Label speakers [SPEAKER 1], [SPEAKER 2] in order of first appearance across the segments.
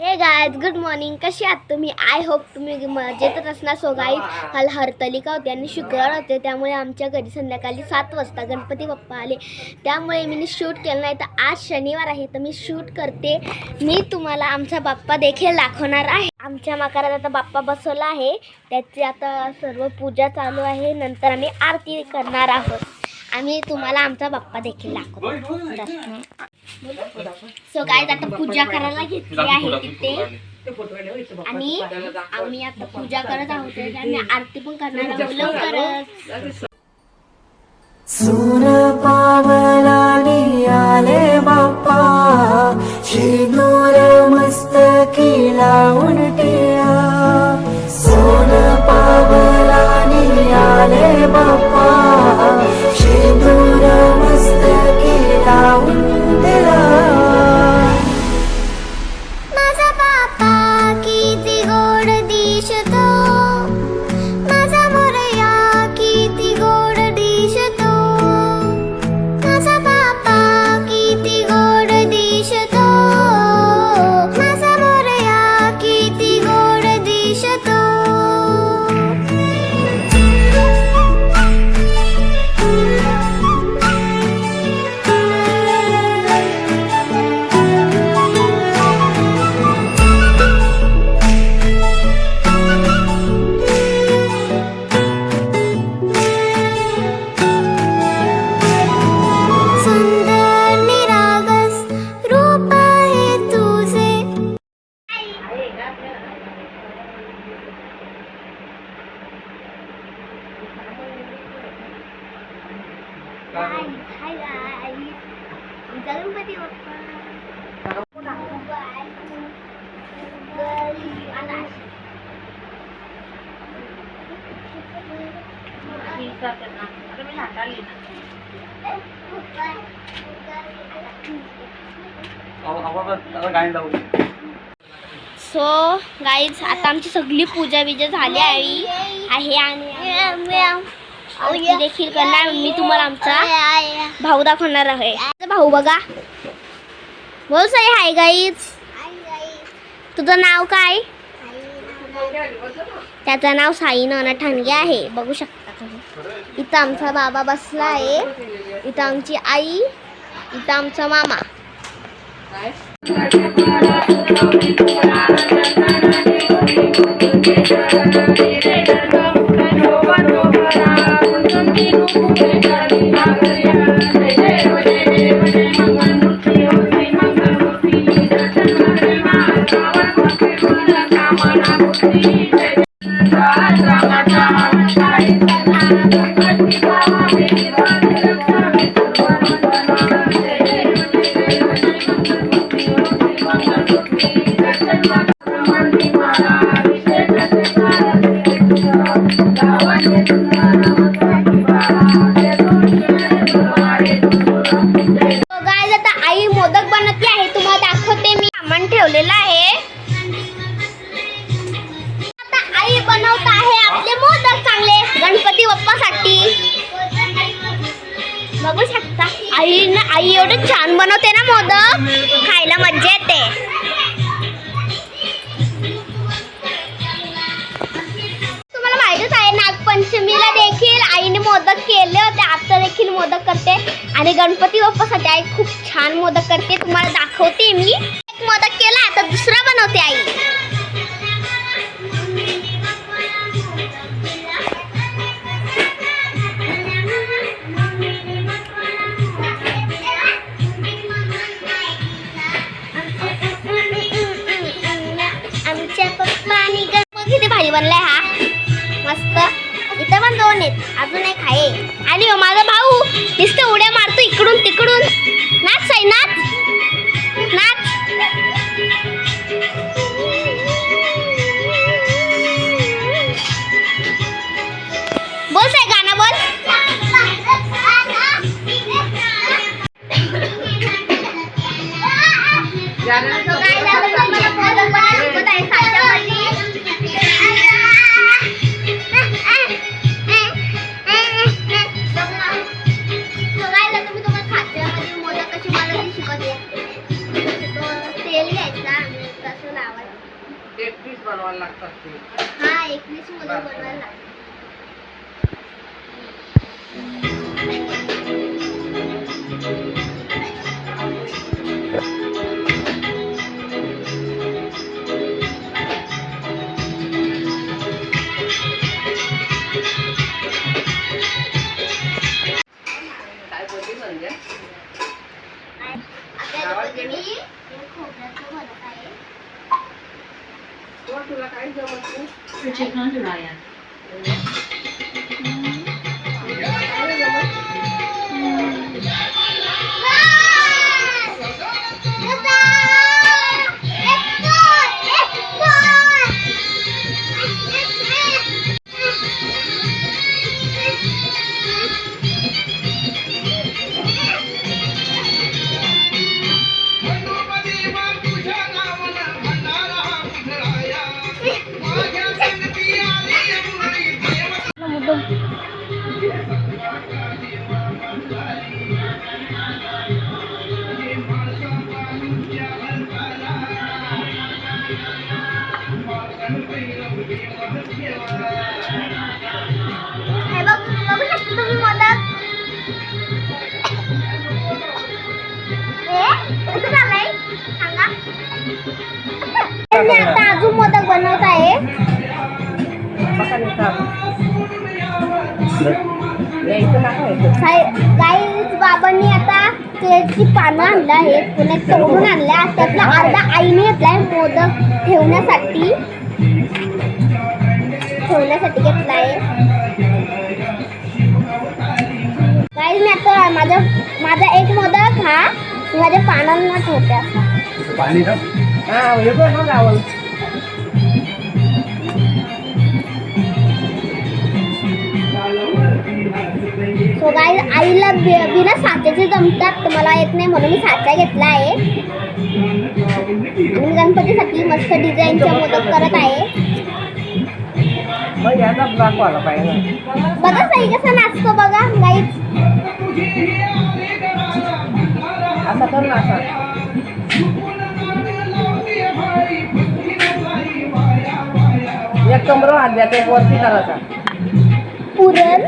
[SPEAKER 1] हे guys good morning कशी आहात तुम्ही? आय होप तुम्ही मजेतच असणार. सो गाईज काल हरतालिका होती आणि शुक्रवार होते त्यामुळे आमच्या घरी संध्याकाळी सात वाजता गणपती बाप्पा आले. त्यामुळे मी शूट केलं नाही तर आज शनिवार आहे तर मी शूट करते. मी तुम्हाला आमचा बाप्पा देखील दाखवणार आहे. आमच्या मकारात आता बाप्पा बसवला आहे. त्याची आता सर्व पूजा चालू आहे. नंतर आम्ही आरती करणार आहोत. आम्ही तुम्हाला आमचा बाप्पा देखील दाखवतो सो काय आता पूजा करायला घेतली आहे तिथे आणि आम्ही आता पूजा करत आहोत आणि आरती पण करणार आहोत लवकरच.
[SPEAKER 2] सूर पावलानी आले बाप्पा. शेंदूर मस्तकी लावून टिया सोन पावलानी आले बाप्पा.
[SPEAKER 1] सो गाईज आता आमची सगळी पूजा बिजा झाली आहे. आहे आणि देखील करणार मी तुम्हाला आमचा भाऊ दाखवणार आहे. भाऊ बघा. बोल साई हाय गाईज तुझं नाव काय? त्याचं नाव साई नाना ठाणगे आहे. बघू शकता तुम्ही. इथं आमचा बाबा बसला आहे. इथं आमची आई इथं आमचा मामा. गाय आई एवढं छान बनवते ना मोदक. खायला मजा मस्त. इथं पण दोन आहेत. अजून एक आहे. आणि हो, माझा भाऊ नुसतं उड्या मारतो इकडून तिकडून. नाच साई नाच. नाच. बोल साई गाणं बोल. So
[SPEAKER 3] बनवायला लागतात ते
[SPEAKER 1] हा एकवीस मोदक बनवायला लागतात.
[SPEAKER 3] तुला तुला
[SPEAKER 1] मी आता अजून मोदक बनवत आहे.
[SPEAKER 3] बघा
[SPEAKER 1] गाईज बाबांनी आता केळची पानं आणलं आहे पुण्यात तोडून आणल्या. त्यातला अर्धा आईने घेतलाय मोदक ठेवण्यासाठी. ठेवण्यासाठी घेतलाय गाईज मी आता माझा माझा एक मोदक हा. माझ्या पानांना ठेवते.
[SPEAKER 3] गावल
[SPEAKER 1] सो गाई आईला बिना साच्याचे जमतात तर मला येत नाही म्हणून मी साचा घेतला आहे. आणि गणपतीसाठी मस्त डिझाईनच्या मोदक करत आहे. बघा सई कसा नाचतो बघा गाईच
[SPEAKER 3] असा कर ना एक कमरो हात द्यायचा एक वरती करायचा
[SPEAKER 1] पुरण.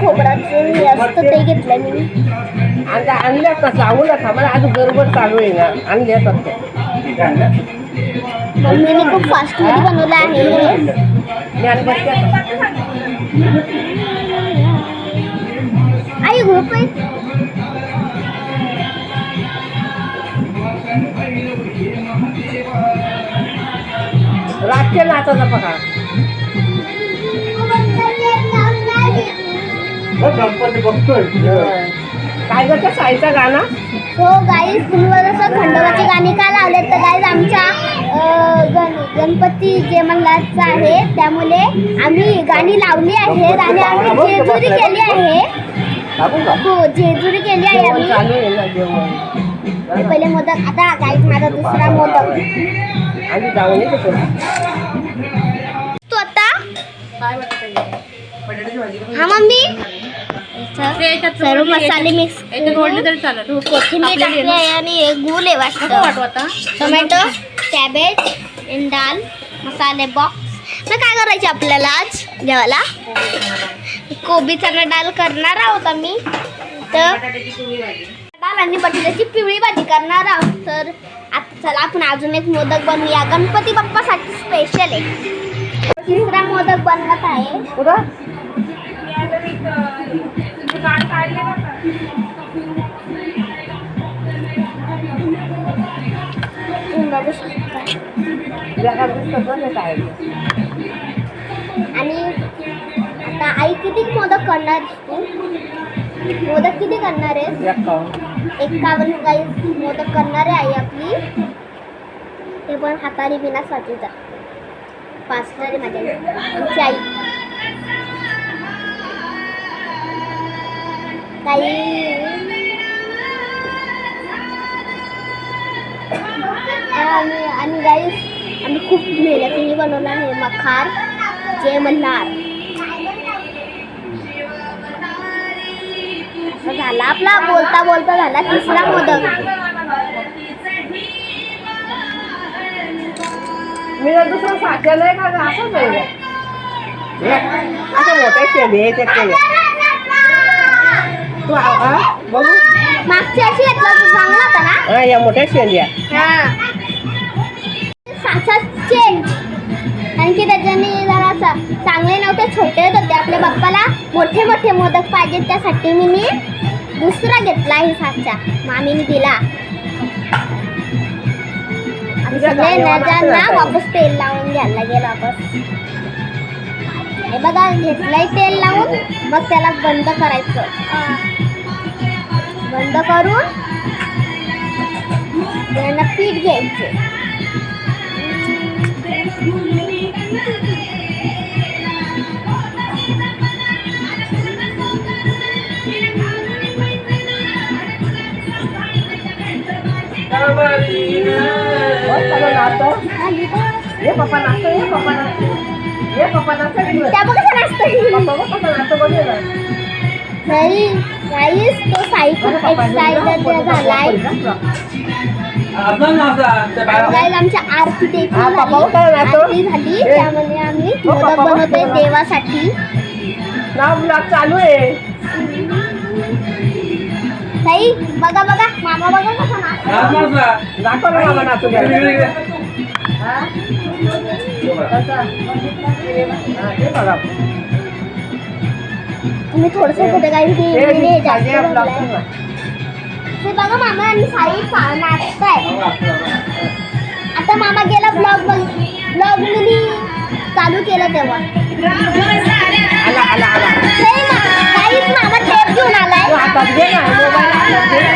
[SPEAKER 1] खोबराचं हे असतं ते घेतलं मी.
[SPEAKER 3] आणि आणल्यात ना नका मला अजून गडबड चालू आहे ना आणल्यात असते
[SPEAKER 1] मम्मीने खूप फास्टमध्ये बनवलं आहे. हे.
[SPEAKER 3] मी आणि बसते नाचाचा बघा. काय करते साईचा गाणं.
[SPEAKER 1] हो गाईज तुम्ही असं खंडोबाची गाणी का लावलेत? तर गाईज आमच्या गण गणपती जे मंडळाचं आहे त्यामुळे आम्ही गाणी लावली आहेत आणि आम्ही जेजुरी केली आहे. हो जेजुरी केली आहे आम्ही.
[SPEAKER 3] चालू आहे ना जेवण.
[SPEAKER 1] पहिले मोदक आता गाईज माझा दुसरा मोदक.
[SPEAKER 3] आणि जाऊन येते
[SPEAKER 1] हा मम्मी. सर्व मसाले मिक्स कोथिंबीर टाकली आहे आणि हे गुल आहे वाटतं.
[SPEAKER 3] आता.
[SPEAKER 1] टोमॅटो कॅबेज आणि डाल मसाले बॉक्स मग काय करायचे आपल्याला आज जेवायला? कोबी चणा डाल करणार आहोत आम्ही. तर डाल आणि बटाट्याची पिवळी भाजी करणार आहोत. तर आता चला आपण अजून एक मोदक बनवूया. गणपती बाप्पासाठी स्पेशल आहे. तिसरा मोदक बनवत आहे आणि आता आई किती मोदक करणार तू मोदक किती करणार आहेस
[SPEAKER 3] एकावन्न
[SPEAKER 1] काही मोदक करणार आहे आई आपली ते पण हाताने बिना स्वातीचा पाचणारे माझ्या आमची आई. काही आणि आणि गाईस आम्ही खूप मेहनतीने बनवलं आहे मखार जे म्हणणार. असं झाला आपला बोलता बोलता झाला तिसरा मोदक.
[SPEAKER 3] मी ना दुसरं साच्या नाही का? असंच आहे. हे, अशा मोठ्या शेंडी आहेत त्या केल्या. तू आ- आ? बघू
[SPEAKER 1] मागच्या वर्षी घेतला तो चांगला होता ना
[SPEAKER 3] हा या मोठ्या शेंड्या
[SPEAKER 1] हा साचा चेंज आणखी त्याच्याने जरा असं चांगले नव्हते छोटे होते आपल्या बाप्पाला मोठे मोठे मोदक पाहिजेत त्यासाठी मी नी दुसरा घेतला आहे साचा मामीने दिला नजांना वापस तेल लावून घ्यायला वापस. हे बघा घेतलंय तेल लावून मग त्याला बंद करायचं. बंद करून त्यांना पीठ घ्यायचे.
[SPEAKER 3] सगळं नाचतं. ये पप्पा नाचतो ये पप्पा नाचतो ये पप्पा नाचतो पप्पा नाचतो बघ ना.
[SPEAKER 1] गाईस तो खूप एक्साइटेड झालाय गाईस आमच्या आरती देखील
[SPEAKER 3] हा?
[SPEAKER 1] आरती झाली. त्यामध्ये आम्ही
[SPEAKER 3] हो,
[SPEAKER 1] मोदक
[SPEAKER 3] बघ
[SPEAKER 1] बनवतोय. देवासाठी
[SPEAKER 3] नाव ब्लॉग चालू आहे
[SPEAKER 1] ताई बघा बघा मामा बघा कसा नाचतो
[SPEAKER 3] हा? हा, बघा.
[SPEAKER 1] तुम्ही थोडस कुठे काही
[SPEAKER 3] ते. बघा.
[SPEAKER 1] बघा मामा आणि साई नाचताय आता मामा गेला ब्लॉग ब्लॉग मी चालू केलं तेव्हा
[SPEAKER 3] आला आला आला
[SPEAKER 1] हे मा- मामा टेप घेऊन आलाय
[SPEAKER 3] तू हातात घे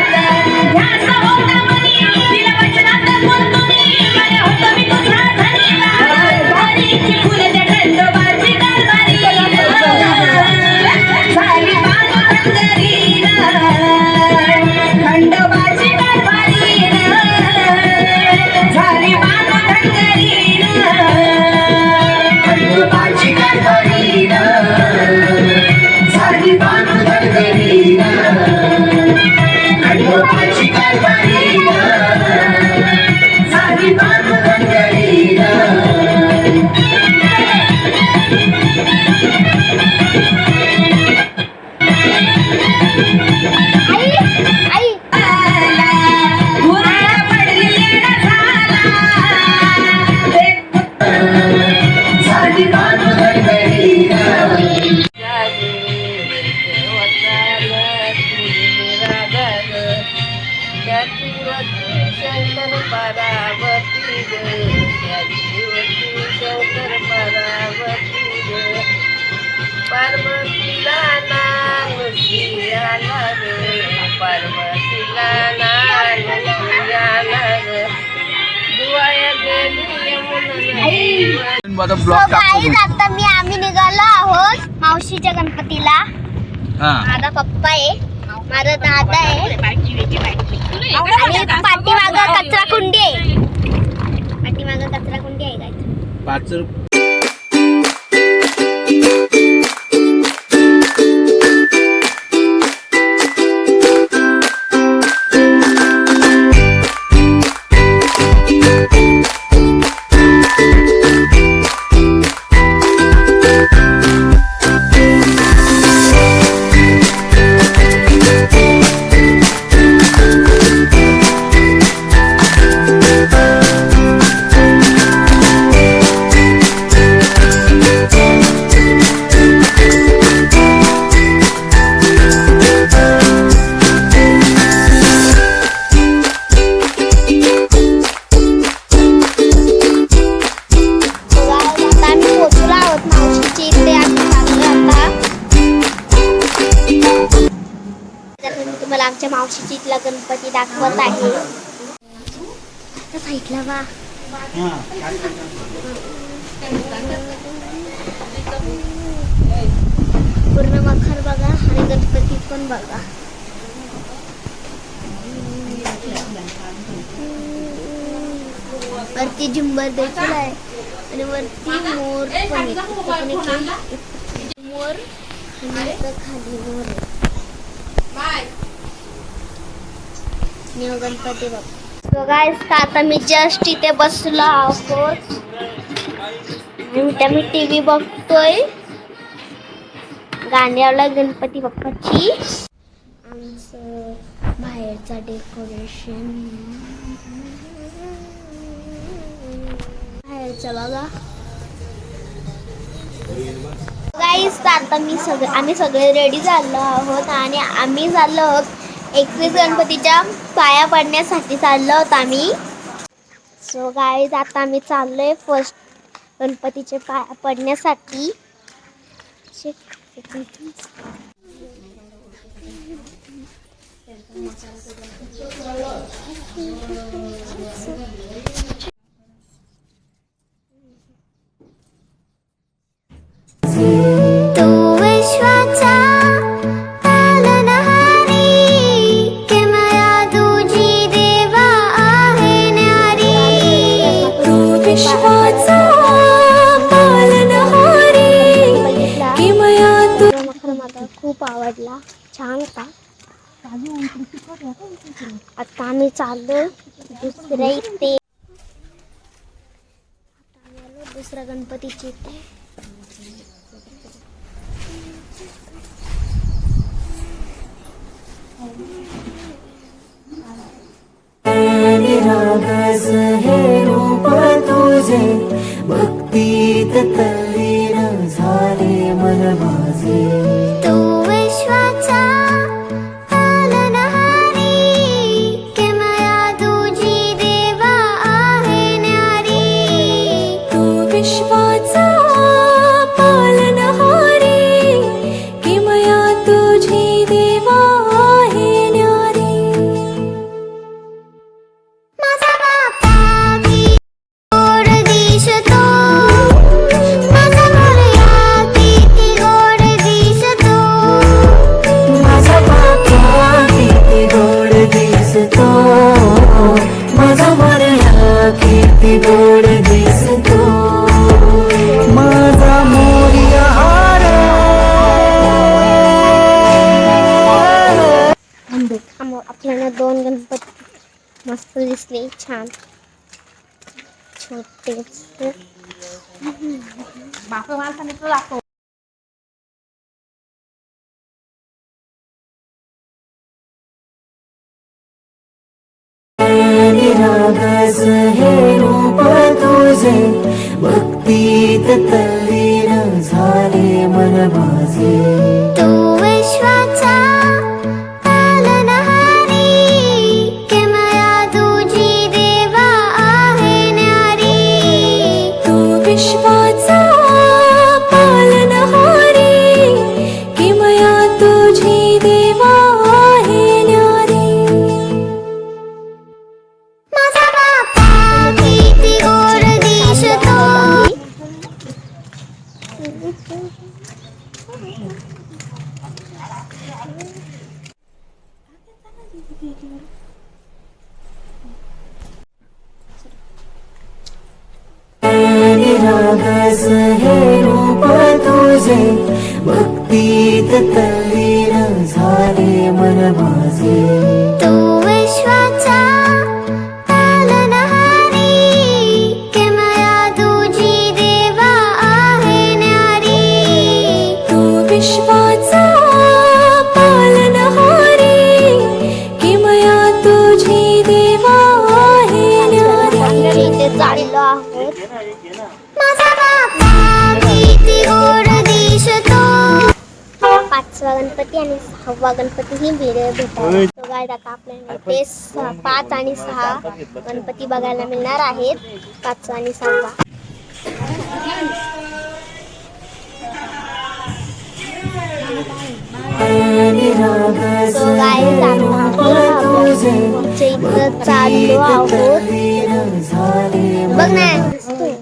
[SPEAKER 3] परावती शंकर परावती ग. पार्वतीला नाम सियाला ग पार्वतीला नाम सियाला
[SPEAKER 1] आता मी आम्ही निघालो आहोत मावशीच्या गणपतीला.
[SPEAKER 4] हा.
[SPEAKER 1] माझा पप्पा आहे. माझा दादा आहे. आणि पाठीमाग कचरा कुंडी आहे. पाठीमाग कचरा कुंडी आहे.
[SPEAKER 4] पाच रुपये.
[SPEAKER 1] आता आमच्या मावशीची इथला गणपती दाखवत आहे. साईडला वा. पूर्ण मखर बघा आणि गणपती पण बघा. वरती झुंबर देखील आहे. आणि वरती मोर पण एक मोर खाली मोर आहे. हा गणपती बाप्पा. Guys, आता मी जस्ट इथे बसलो आहोत. त्या मी टी व्ही बघतोय गाण्याला गणपती बाप्पाची. आमचं बाहेरचा डेकोरेशन बाहेरचं बघा. गाईस आता मी सगळे आम्ही सगळे रेडी झालो आहोत आणि आम्ही झालो आहोत एकवीस गणपतीच्या पाया पडण्यासाठी चाललो आहोत आम्ही. सो गाईज आता आम्ही आहे फर्स्ट गणपतीचे पाया पडण्यासाठी.
[SPEAKER 2] हे रूप तुझे. भक्तीत तल्लीन झाले मन माझे.
[SPEAKER 1] किती गोड दिसतो. माझा मोरया
[SPEAKER 2] हार.
[SPEAKER 1] आम- आपल्याला दोन गणपती. मस्त दिसले छान. छोटेच
[SPEAKER 2] निरागस हे रूप तुझे भक्तीत तल्लीन झाले मन माझे तल्लीन झाले
[SPEAKER 1] गणपती ही वेळ भेटायला तो गाय आता आपल्याला सहा- पाच आणि सहा गणपती बघायला मिळणार आहेत. पाचवा आणि सहावा. तो आमच्या इथं चाललो आहोत. बघ ना दिसतोय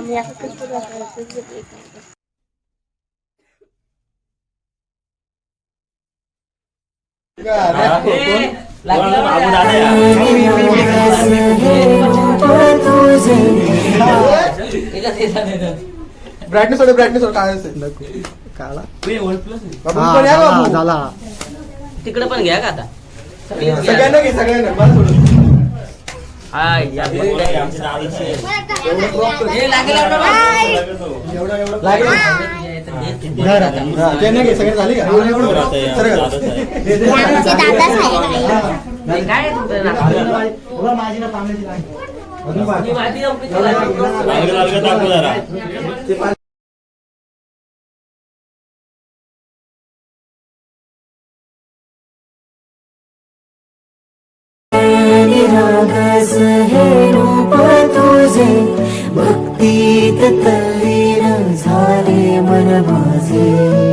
[SPEAKER 2] निरागस हे रूप तुझे
[SPEAKER 4] ब्राईटनेस होते ब्राईटनेस होते काय असेल.
[SPEAKER 5] हा,
[SPEAKER 4] पण या
[SPEAKER 5] झाला
[SPEAKER 4] बाबू.
[SPEAKER 5] झाला.
[SPEAKER 6] तिकडे पण घ्या का आता?
[SPEAKER 4] सगळ्यांना घे सगळ्यांना. मला सोडून एवढं एवढं लागेल. धर आता. हा, का
[SPEAKER 1] आमचे दादा साहेब आहे
[SPEAKER 3] काय तुमचं नाव?
[SPEAKER 2] माझी ना नाही
[SPEAKER 3] मी माहिती तुला.
[SPEAKER 2] हे रूप तुझे भक्तीत झाले मन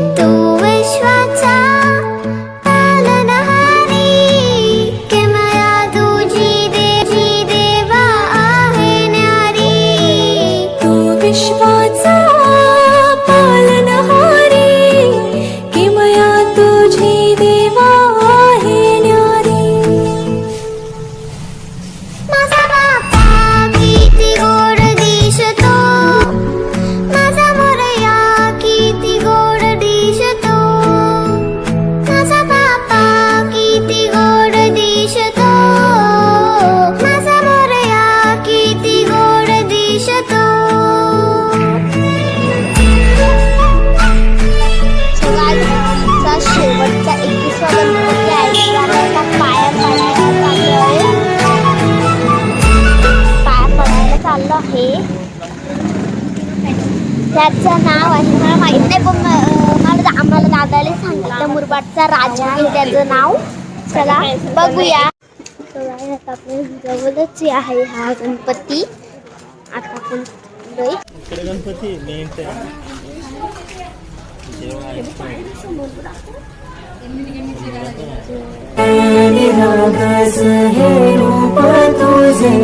[SPEAKER 1] त्याचं नाव आहे. मला माहीत नाही पण मला आम्हाला दादाने सांगितलं मुरबाडचा राजा आहे त्याचं नाव. चला बघूया. जवळच आहे हा गणपती. आता आपण जाऊ.
[SPEAKER 2] निरागस हे रूप तुझे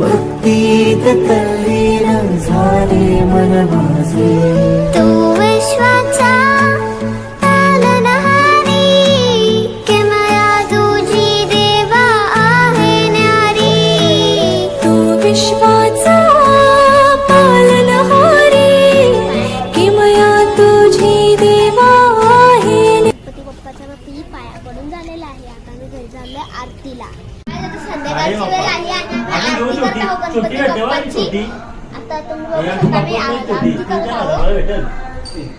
[SPEAKER 2] भक्तीत तल्लीन झाले मन माझे
[SPEAKER 1] आरती करत आहोत गणपती बाप्पाची आता तुम्ही बघू शकता मी आ- आरती करत आहोत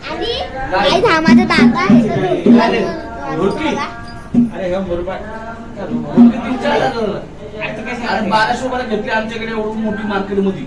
[SPEAKER 1] आणि आई हा माझा दादा आहे तो ढोलकी वाजवतो बघा.
[SPEAKER 6] बाराशे रुपयाला घेतली आमच्याकडे एवढी मोठी मार्केटमध्ये